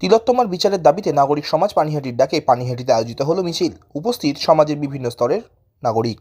তিলোত্তমার বিচারের দাবিতে নাগরিক সমাজ পানিহাটির ডাকে পানিহাটিতে আয়োজিত হলো মিছিল। উপস্থিত সমাজের বিভিন্ন স্তরের নাগরিক।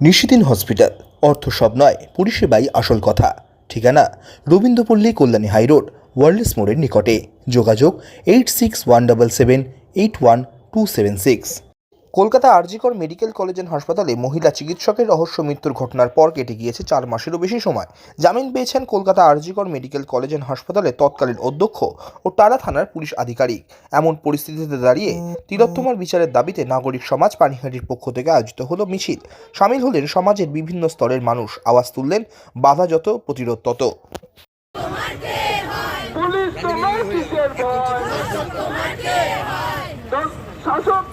নিশিদিন হসপিটাল, অর্থ সব নয়, পরিষেবাই আসল কথা। ঠিকানা, রবীন্দ্রপল্লী, কল্যাণী হাইরোড ওয়ার্ল্ডস মোড়ের নিকটে। যোগাযোগ, eight six one double seven, eight one two seven six. Kolkata RG Kar medical college and হাসপাতালে মহিলা চিকিৎসকের রহস্য মৃত্যুর ঘটনার পর কেটে গিয়েছে চার মাসেরও বেশি সময়। জামিন পেয়েছেন Kolkata RG Kar medical college and হাসপাতালে তৎকালীন অধ্যক্ষ ও টালা থানার পুলিশ আধিকারিক। এমন পরিস্থিতিতে দাঁড়িয়ে তিলোত্তমার বিচারের দাবিতে নাগরিক সমাজ পানিহাটির পক্ষ থেকে আয়োজিত হলো মিছিল। সামিল হলেন সমাজের বিভিন্ন স্তরের মানুষ। আওয়াজ তুললেন, বাধা যত, প্রতিরোধ তত। শাসক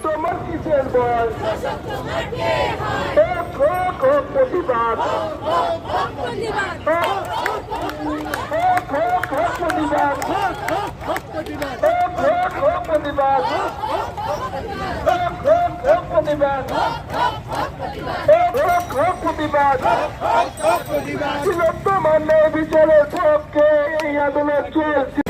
হোক হোক প্রতিবাদ প্রতিবাদ প্রতিবাদ ন্যায় বিচারের পক্ষে এই আন্দোলন চলছে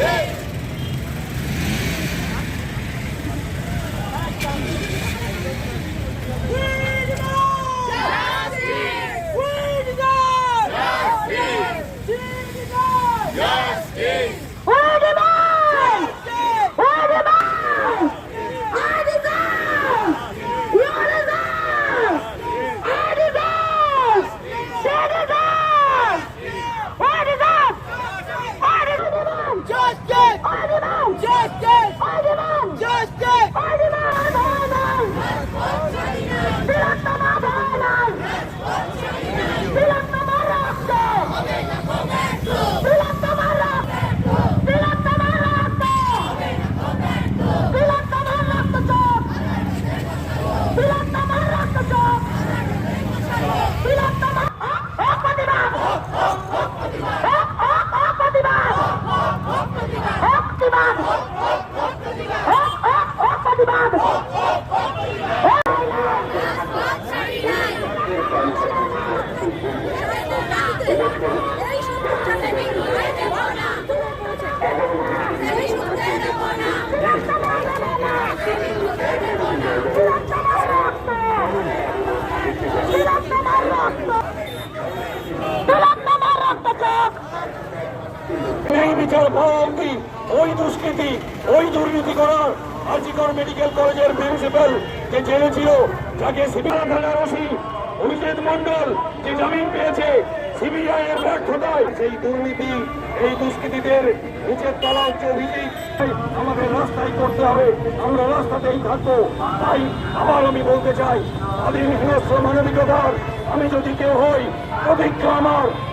বিচার ভঙ্গি, ওই দুষ্কৃতি, ওই দুর্নীতি করার আজিকর মেডিকেল কলেজের প্রিন্সিপাল যে জেলে ছিল, যাকে সিবিআই থানার ওসি অভিজিৎ মন্ডল যে জামিন পেয়েছে, সিবিআই এর ব্যর্থতায় সেই দুর্নীতি, এই দুষ্কৃতীদের নিচের তলা উচ্চ অভিযোগ, আমাদের রাস্তায় করতে হবে, আমরা রাস্তাতেই থাকব। তাই আবার আমি বলতে চাই, স্বাধীন হিংস্র মানবিকতার, আমি যদি কেউ হই, প্রতিজ্ঞা আমার।